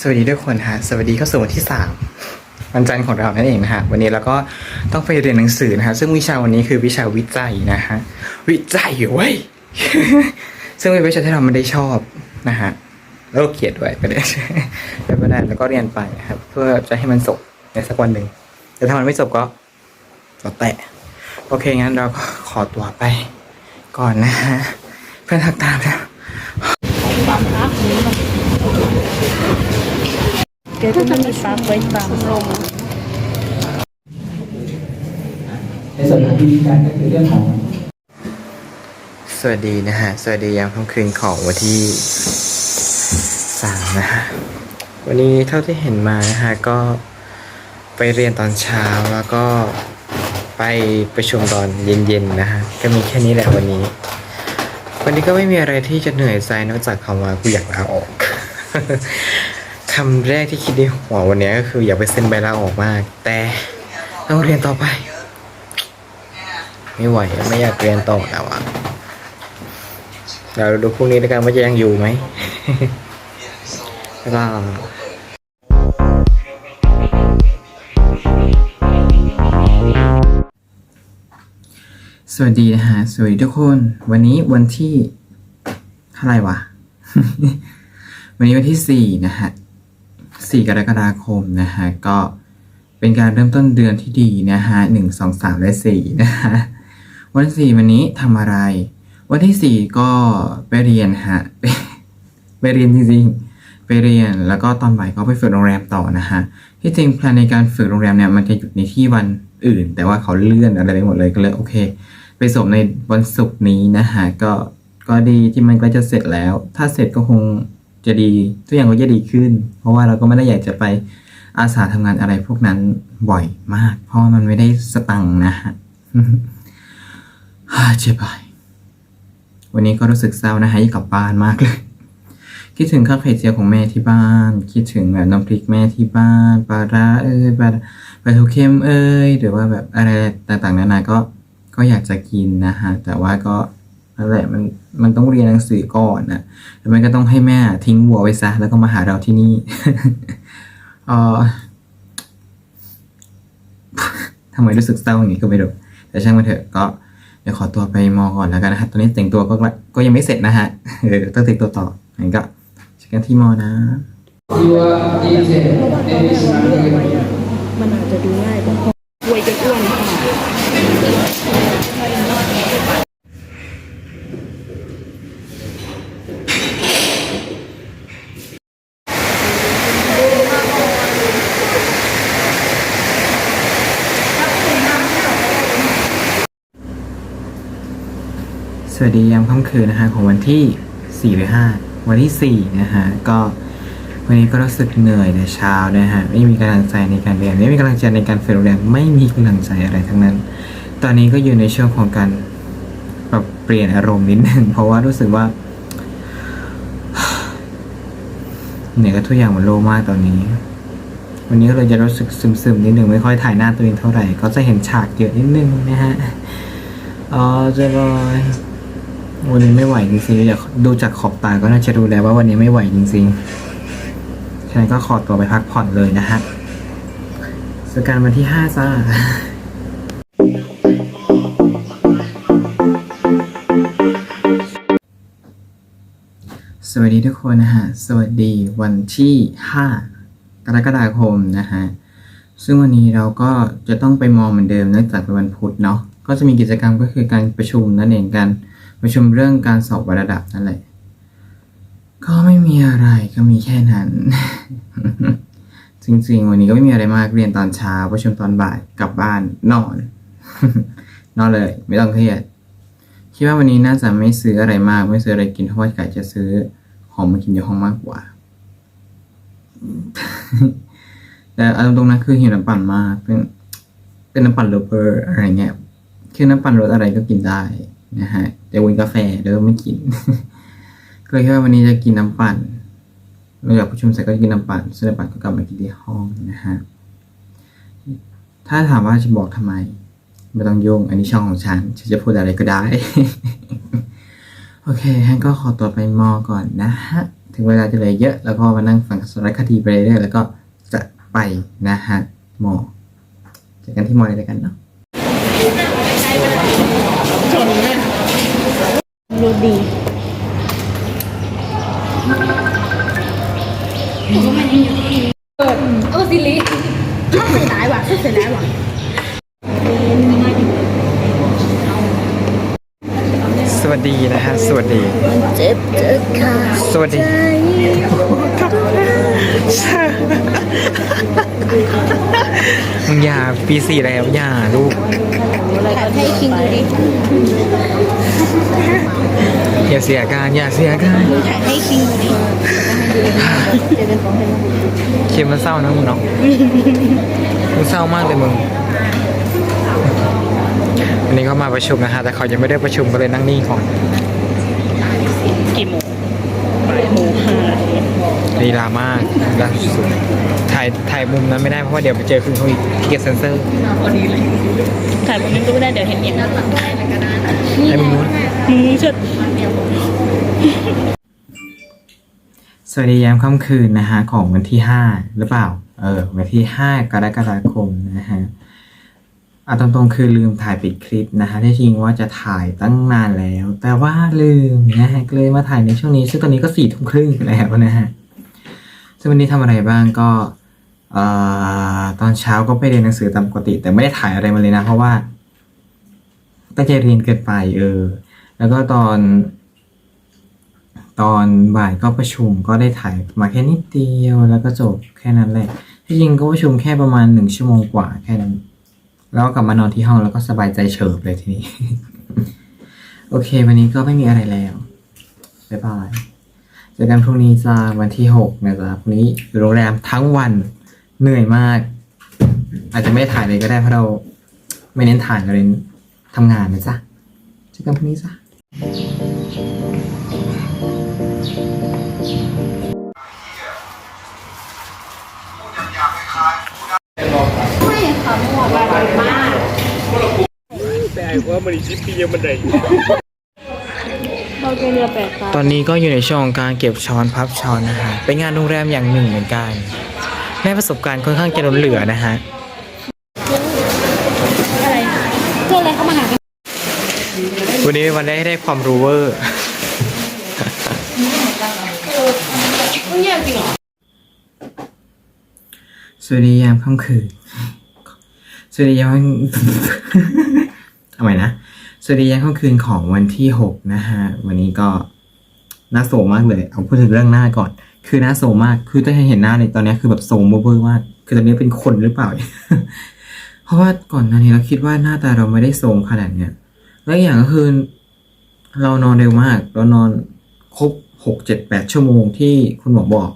สวัสดีทุกคนฮะ สวัสดีเข้าสู่วันที่สามวันจันทร์ของเรานั่นเองนะฮะ วันนี้เราก็ต้องไปเรียนหนังสือนะฮะ ซึ่งวิชาวันนี้คือวิชาวิจัยนะฮะ วิจัยเว้ย ซึ่งเป็นวิชาที่เราไม่ได้ชอบนะฮะแล้วก็เกลียดด้วยก็ได้ไม่ได้แล้วก็เรียนไปนะครับ เพื่อจะให้มันจบในสักวันหนึ่ง แต่ถ้ามันไม่จบก็ก็แตะ โอเคงั้นเราก็ขอตัวไป ก่อนนะฮะ เพื่อนทักตามแล้ว แกก็ไม่มีฟ้าไว้ตามลมในส่วนของวิธีการก็คือเรื่องของสวัสดีนะฮะ สวัสดียามค่ำคืนของวันที่สามนะฮะ วันนี้เท่าที่เห็นมานะฮะ ก็ไปเรียนตอนเช้าแล้วก็ไปประชุมตอนเย็นๆนะฮะ ก็มีแค่นี้แหละวันนี้ วันนี้ก็ไม่มีอะไรที่จะเหนื่อยใจนอกจากคำว่ากูอยากลาออก คำแรกที่คิดในหัววันนี้ก็คืออยากไปเซ็นใบลาออกมาก แต่ต้องเรียนต่อไป ไม่ไหวไม่อยากเรียนต่อแล้วอะเราดูพรุ่งนี้แล้วกันว่าจะยังอยู่ไหมแล้วก็ สวัสดีนะฮะสวัสดีทุกคน วันนี้วันที่เท่าไหร่วะ วันนี้วันที่สี่นะฮะสี่กรกฎาคมนะฮะก็เป็นการเริ่มต้นเดือนที่ดีนะฮะหนึ่งสองสามและสี่นะฮะวันสี่วันนี้ทำอะไร วันที่สี่ก็ไปเรียนฮะไปไปเรียนจริงๆไปเรียนแล้วก็ตอนบ่ายก็ไปฝึกโรงแรมต่อนะฮะที่จริงแพลนในการฝึกโรงแรมเนี่ยมันจะหยุดในที่วันอื่น แต่ว่าเขาเลื่อนอะไรไปหมดเลยก็เลยโอเค ไปส่งในวันศุกร์นี้นะฮะก็ก็ดีที่มันก็จะเสร็จแล้ว ถ้าเสร็จก็คงจะดีทุกอย่างก็จะดีขึ้น เพราะว่าเราก็ไม่ได้อยากจะไปอาสาทำงานอะไรพวกนั้นบ่อยมาก เพราะว่ามันไม่ได้สตังค์นะฮะเจ็บไปวันนี้ก็รู้สึกเศร้านะฮะอยากกลับบ้านมากเลยคิดถึงข้าวไข่เจียวของแม่ที่บ้าน คิดถึงแบบน้ำพริกแม่ที่บ้านปลาร้าเอ้ยปลาปลาทูเค็มเอ้ยหรือว่าแบบอะไรต่างๆนานาก็ ก็อยากจะกินนะฮะ แต่ว่าก็นั่นแหละมันมันต้องเรียนหนังสือก่อนนะแล้วมันก็ต้องให้แม่ทิ้งวัวไว้ซะ แล้วก็มาหาเราที่นี่เออทำไมรู้สึกเศร้าอย่างนี้ก็ไม่รู้แต่ช่างมันเถอะก็เดี๋ยวขอตัวไปมอก่อนแล้วกันนะครับตอนนี้แต่งตัวก็ก็ยังไม่เสร็จนะฮะเออต้องแต่งตัวต่องั้นก็เจอกันที่มอนะมันอาจจะดูง่ายก็พออวยจนอ้วนค่ะ ส วัสดียามค่ำคืนนะฮะของวันที่สี่หรือห้าวันที่สี่นะฮะ ก็วันนี้ก็รู้สึกเหนื่อยแต่เช้านะฮะ ไม่มีกำลังใจในการเรียน ไม่มีกำลังใจในการฝึกโรงเรียนไม่มีกำลังใจอะไรทั้งนั้น ตอนนี้ก็อยู่ในช่วงของการปรับเปลี่ยนอารมณ์นิดนึงเพราะว่ารู้สึกว่าเหนื่อยกับทุกอย่างมันโลมากตอนนี้ วันนี้ก็เลยจะรู้สึกซึมๆนิดนึงไม่ค่อยถ่ายหน้าตัวเองเท่าไหร่ ก็จะเห็นฉากเยอะนิดนึงนะฮะอ๋อจะบอย วันนี้ไม่ไหวจริงๆอยากดูจากขอบตาก็น่าจะรู้แล้วว่าวันนี้ไม่ไหวจริงๆฉะนั้นก็ขอตัวไปพักผ่อนเลยนะฮะสการวันที่ห้าจ้าสวัสดีทุกคนนะฮะ สวัสดีวันที่ห้ากรกฎาคมนะฮะ ซึ่งวันนี้เราก็จะต้องไปมองเหมือนเดิมเนื่องจากเป็นวันพุธเนาะ ก็จะมีกิจกรรมก็คือการประชุมนั่นเองกัน ประชุมเรื่องการสอบวัดระดับนั่นแหละ ก็ไม่มีอะไรก็มีแค่นั้น จริงๆ วันนี้ก็ไม่มีอะไรมากเรียนตอนเช้าประชุมตอนบ่ายกลับบ้านนอน นอนเลย ไม่ต้องเครียดคิดว่าวันนี้น่าจะไม่ซื้ออะไรมาก ไม่ซื้ออะไรกินเพราะว่าไก่จะซื้อของมากินในห้องมากกว่า แต่อารมณ์ตรงนั้นคือหิวน้ำปั่นมากเป็นเป็นน้ำปั่นโลเปอร์อะไรเงี้ยคือน้ำปั่นรสอะไรก็กินได้นะฮะ แต่วินกาแฟเดิมไม่กิน ก็เลยคิดว่าวันนี้จะกินน้ำปั่นเราอยากประชุมเสร็จก็กินน้ำปั่นซื้อน้ำปั่นก็กลับมากินที่ห้องนะฮะถ้าถามว่าจะบอกทำไม ไม่ต้องยุ่งอันนี้ช่องของฉันฉันจะพูดอะไรก็ได้ โอเคฮันก็ขอตัวไปมอก่อนนะฮะ ถึงเวลาจะเลยเยอะ แล้วก็มานั่งฟังสารคดีไปเรื่อยๆแล้วก็จะไปนะฮะมอเจอกันที่มอเลยแล้วกันเนาะ รสดีเออสิลิถ้าเสียดายว่ะถ้าเสียดายว่ะสวัสดีนะฮะ สวัสดี เจ็บเจ็บขาสวัสดีมึงอย่าปีสี่แล้วอย่าลูก ให้คิงดูดิอย่าเสียอาการอย่าเสียอาการถ่ายให้คิงดูดิเจอกันของให้เค็มมันเศร้านะมึงเนาะมึงเศร้ามากเลยมึงวันนี้เขามาประชุมนะฮะแต่เขายังไม่ได้ประชุมก็เลยนั่งนิ่งก่อนกี่โมงบ่ายโมงห้านาที ลีลามากลาสุดถ่ายถ่ายมุมนั้นไม่ได้เพราะว่าเดี๋ยวไปเจอคุณเขาอีกเกียร์เซนเซอร์ถ่ายตรงนี้ก็ไม่ได้เดี๋ยวเห็นเนี่ยไอ้มึงนู้นมึงเชิดสวัสดียามค่ำคืนนะฮะของวันที่ห้าหรือเปล่า เออวันที่ห้ากรกฎาคมนะฮะเอาตรงๆคือลืมถ่ายปิดคลิปนะฮะที่จริงว่าจะถ่ายตั้งนานแล้ว แต่ว่าลืมนะฮะเลยมาถ่ายในช่วงนี้ซึ่งตอนนี้ก็สี่ทุ่มครึ่งแล้วนะฮะ ซึ่งวันนี้ทำอะไรบ้างก็อตอนเช้าก็ไปเรียนหนังสือตามปกติ แต่ไม่ได้ถ่ายอะไรมาเลยนะ เพราะว่าตั้งใจเรียนเกินไปเออ แล้วก็ตอน ตอนบ่ายก็ประชุมก็ได้ถ่ายมาแค่นิดเดียวแล้วก็จบแค่นั้นแหละที่จริงก็ประชุมแค่ประมาณหนึ่งชั่วโมงกว่าแค่นั้น แล้วกลับมานอนที่ห้องแล้วก็สบายใจเฉิบเลยทีนี้ โอเค วันนี้ก็ไม่มีอะไรแล้วบ๊ายบาย จอกันพรุ่งนี้จ้าวันที่หกนะจ๊ะพรุ่งนี้อยู่โรงแรมทั้งวันเหนื่อยมาก อาจจะไม่ได้ถ่ายเลยก็ได้เพราะเราไม่เน้นถ่ายเราเน้นทำงานนะจ๊ะเจอกันพรุ่งนี้จ้ะไม่ค่ะเมื่อวานไปมากเราเกเรือแปลกตาตอนนี้ก็อยู่ในช่วงของการเก็บช้อนพับช้อนนะฮะเป็นงานโรงแรมอย่างหนึ่งเหมือนกันได้ประสบการณ์ค่อนข้างจะล้นเหลือนะฮะอะไรเจออะไรเข้ามาหากันวันนี้เป็นวันได้ได้ความรู้เวอร์ มึงแย่จริงเหรอสวัสดียามค่ำคืน สวัสดียามเอาใหม่นะ สวัสดียามค่ำคืนของวันที่หกนะฮะ วันนี้ก็น่าโศมากเลย เอาพูดถึงเรื่องหน้าก่อน คือน่าโศมาก คือถ้าเห็นหน้าในตอนนี้คือแบบโศกเวอร์มาก คือตอนนี้เป็นคนหรือเปล่า เพราะว่าก่อนหน้านี้เราคิดว่าหน้าตาเราไม่ได้โทรมขนาดเนี้ยแล้วอย่างก็คือเรานอนเร็วมาก เรานอนครบหกเจ็ดแปดชั่วโมงที่คุณหมอบอก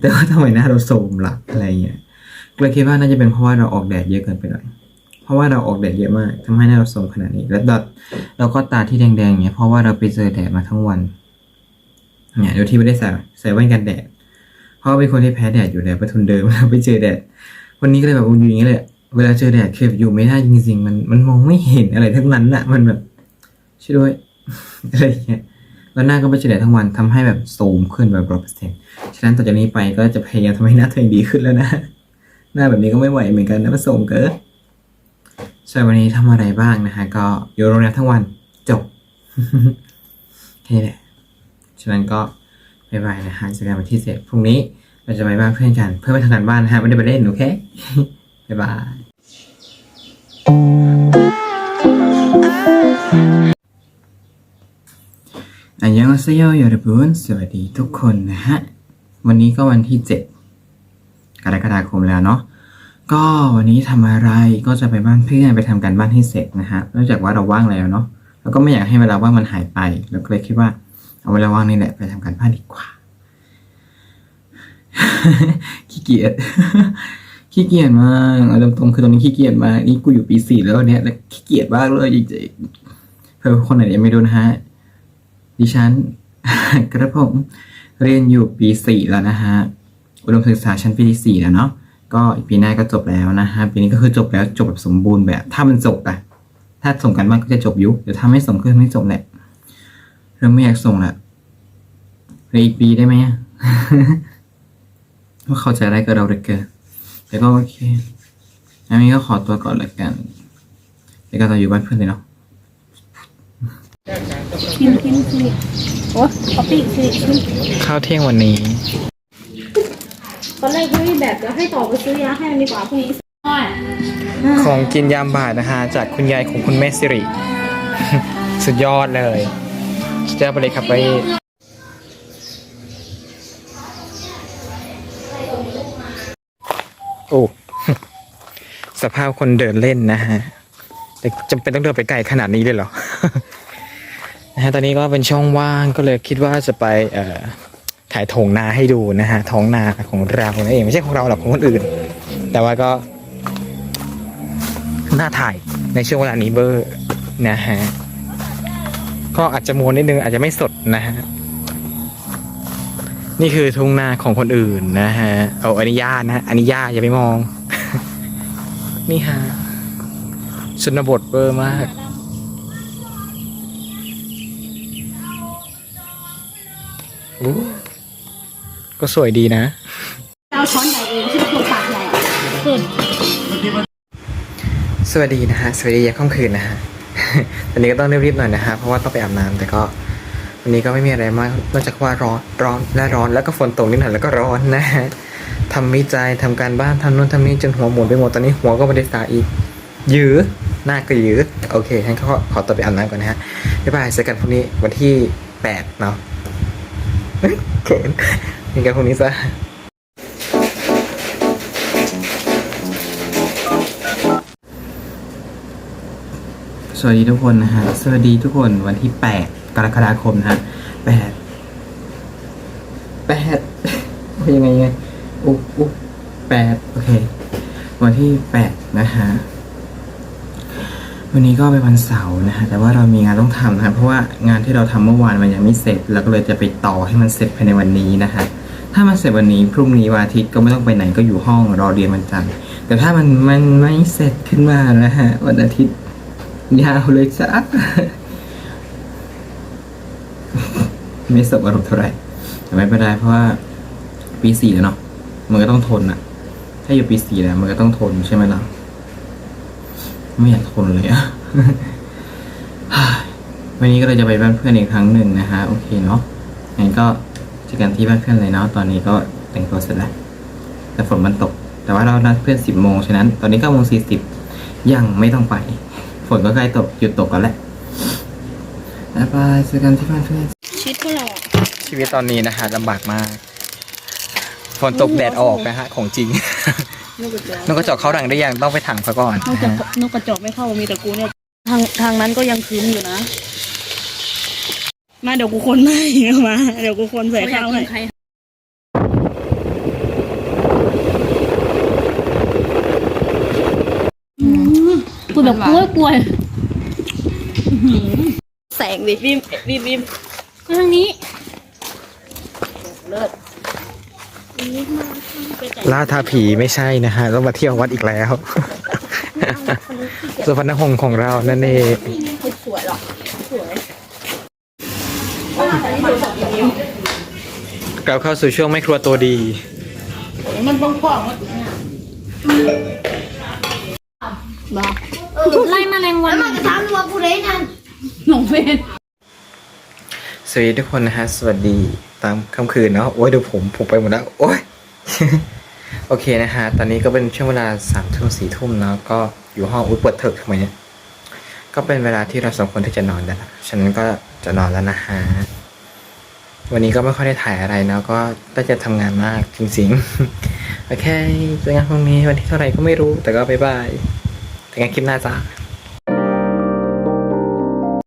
แต่ว่าทำไมหน้าเราโทรมล่ะอะไรเงี้ยก็เลยคิดว่าน่าจะเป็นเพราะว่าเราออกแดดเยอะเกินไปหน่อย เพราะว่าเราออกแดดเยอะมากทำให้หน้าเราโทรมขนาดนี้ แล้วดัดเราก็ตาที่แดงๆเงี้ยเพราะว่าเราไปเจอแดดมาทั้งวันเนี่ยโดยที่ไม่ได้ใส่ใส่แว่นกันแดด เพราะาเป็นคนที่แพ้แดดอยู่แล้วประทุนเดิมเราไปเจอแดด วันนี้ก็เลยแบบอยู่อย่างนี้เลยเวลาเจอแดดคืออยู่ไม่ได้จริงๆ มันมันมองไม่เห็นอะไรทั้งนั้นอะมันแบบช่วยด้วยอะไรอย่างเงี้ยแล้วหน้าก็ไปเจอแดดทั้งวันทำให้แบบโทรมขึ้นแบบร้อยเปอร์เซ็นต์ฉะนั้นต่อจากนี้ไปก็จะพยายามทำให้หน้าตัวเองดีขึ้นแล้วนะ หน้าแบบนี้ก็ไม่ไหวเหมือนกันนะมันโทมเกิน ส่วนวันนี้ทำอะไรบ้างนะฮะ ก็อยู่โรงแรมทั้งวันจบแค่นี้แหละฉะนั้นก็บายบายนะฮะเจอกันวันที่เสร็จพรุ่งนี้เราจะไปบ้านเพื่อนกัน เพื่อไปทำงานบ้านนะฮะไม่ได้ไปเล่นโอเคบายบายอันยองเซโยยอรบุนสวัสดีทุกคนนะฮะ วันนี้ก็วันที่เจ็ดกรกฎาคมแล้วเนาะ ก็วันนี้ทำอะไรก็จะไปบ้านเพื่อนไปทำการบ้านให้เสร็จนะฮะเนื่องจากว่าเราว่างแล้วเนาะแล้วก็ไม่อยากให้เวลาว่างมันหายไปแล้วก็เลยคิดว่าเอาเวลาว่างนี่แหละไปทำการบ้านดีกว่าขี้เกียจขี้เกียจมากเอาตรงๆคือตอนนี้ขี้เกียจมากนี่กูอยู่ปีสี่แล้วเนี่ยแล้วขี้เกียจมากเลยจริงๆเพื่อคนไหนยังไม่รู้นะฮะดิฉันกระผมเรียนอยู่ปีสี่แล้วนะฮะอุดมศึกษาชั้นปีที่สี่แล้วเนาะ ก็อีกปีหน้าก็จบแล้วนะฮะปีนี้ก็คือจบแล้วจบแบบสมบูรณ์แบบ ถ้ามันจบอะถ้าส่งกันบ้านก็จะจบยุคเดี๋ยวถ้าไม่ส่งก็ไม่จบแหละเริ่มไม่อยากส่งละเหลืออีกปีได้ไหมอะว่าเข้าใจได้กับเราเหลือเกินแต่ก็โอเคอันนี้ก็ขอตัวก่อนละกันเดี๋ยวก็จะอยู่บ้านเพื่อนเลยเนาะกินกินสิโอ้ป๊อปปี้สิสิข้าวเที่ยงวันนี้ต อนแรกเฮ้ยแบบจะให้ต่อไปซื้อยาให้มันดีกว่าพรุ่งนี้ของกินยามบ่ายนะฮะจากคุณยายของคุณแม่สิริ สุดยอดเลยสุดยอดไปเลยครับไปโอ้สภาพคนเดินเล่นนะฮะแต่จำเป็นต้องเดินไปไกลขนาดนี้เลยเหรอนะฮะตอนนี้ก็เป็นช่องว่างก็เลยคิดว่าจะไปเอ่อ ถ่ายโถงนาให้ดูนะฮะท้องนาของเรานั่นเองไม่ใช่ของเราหรอกของคนอื่น แต่ว่าก็น่าถ่ายในช่วงเวลานี้เบอร์นะฮะก็อาจจะมัวนิดนึงอาจจะไม่สดนะฮะนี่คือทุ่งนาของคนอื่นนะฮะเอาอนนี้ย่านะฮะอนนี้ย่าอย่าไปมอง นี่ฮะชนบทเบอร์มากอู้ ก็สวยดีนะเอาช้อนใหญ่เองที่ตัวปากใหญ่เปิดสวัสดีนะฮะ สวัสดียามค่ำคืนนะฮะ ตอนนี้ก็ต้องรีบๆหน่อยนะฮะ เพราะว่าต้องไปอาบน้ำแต่ก็วันนี้ก็ไม่มีอะไรมาก นอกจากว่าร้อน ร้อนและร้อน แล้วก็ฝนตกนิดหน่อยแล้วก็ร้อนนะฮะทำวิจัยทำการบ้านทำนู่นทำนี่จนหัวหมุนไปหมด ตอนนี้หัวก็ไม่ได้สาอีก ยื้อหน้าก็ยื้อโอเคงั้นก็ขอตัวไปอาบน้ำก่อนนะฮะ บ๊ายบายเจอกันพรุ่งนี้วันที่แปดเนาะเฮ้ยินกันพรุ่งนี้ซะสวัสดีทุกคนนะฮะ สวัสดีทุกคนวันที่แปดกรกฎาคมนะฮะแปดแปดยังไงยังไงอุ๊อุ๊แปดโอเค วันที่แปดนะฮะ วันนี้ก็เป็นวันเสาร์นะฮะ แต่ว่าเรามีงานต้องทำนะฮะเพราะว่างานที่เราทำเมื่อวานมันยังไม่เสร็จ เราก็เลยจะไปต่อให้มันเสร็จภายในวันนี้นะฮะ ถ้ามันเสร็จวันนี้พรุ่งนี้วันอาทิตย์ก็ไม่ต้องไปไหนก็อยู่ห้องรอเรียนวันจันทร์แต่ถ้ามันมันไม่เสร็จขึ้นมานะฮะวันอาทิตย์ยาวเลยจ้ะไม่สบอารมณ์เท่าไหร่แต่ไม่เป็นไรเพราะว่าปีสี่แล้วเนาะมันก็ต้องทนอะถ้าอยู่ปีสี่แล้วมันก็ต้องทนใช่ไหมล่ะไม่อยากทนเลยอะวันนี้ก็เลยจะไปบ้านเพื่อนอีกครั้งหนึ่งนะฮะโอเคเนาะงั้นก็ อกันที่บ้านเพื่อนเลยเนาะตอนนี้ก็แต่งตัวเสร็จแล้วแต่ฝนมันตก แต่ว่าเรานัดเพื่อนสิบโมงฉะนั้น ตอนนี้เก้าโมงสี่สิบยังไม่ต้องไป ฝนก็ใกล้ตกหยุดตกกันแล้วบ๊ายบายเจอกันที่บ้านเพื่อนชิดก็หรอกชีวิตตอนนี้นะฮะลำบากมากฝนตกแดดออกนะฮะของจริง นกกระจอกนกกระจอกเข้ารังได้ยังต้องไปถังเขาก่อนนกกระจอกนกกระจอกไม่เข้ามีแต่กูเนี่ยทางทางนั้นก็ยังคืมอยู่นะ มาเดี๋ยวกูคนให้มาเดี๋ยวกูคนใส่ข้าวให้กูแบบกล้วยกล้วยแสงดิบีมบีมบีมทางนี้ล่าทาผีไม่ใช่นะฮะต้องมาเที่ยววัดอีกแล้วสุพรรณหงส์ของเรานั่นเอง สวยหรอ สวย กลับเข้าสู่ช่วงไม่ครัวตัวดี มันต้องกว้างมากบ้าไล่แมลงวันมันจะทำตัวกูเลยนั่นหลงเฟนสวัสดีทุกคนนะฮะ สวัสดีตามค่ำคืนเนาะโอ้ยเดี๋ยวผมผมไปหมดแล้ว โอ้ย โอเคนะฮะ ตอนนี้ก็เป็นช่วงเวลาสามทุ่มสี่ทุ่มเนาะก็อยู่ห้องอุ้ยเปิดเถิกทำไมเนี่ย ก็เป็นเวลาที่เราสองคนที่จะนอนแล้วนะฉะนั้นก็จะนอนแล้วนะฮะ วันนี้ก็ไม่ค่อยได้ถ่ายอะไรเนาะก็ตั้งใจทำงานมากจริงๆ โอเคเจอกันพรุ่งนี้วันที่เท่าไหร่ก็ไม่รู้แต่ก็บ๊ายบายแต่กันคลิปหน้าจ้า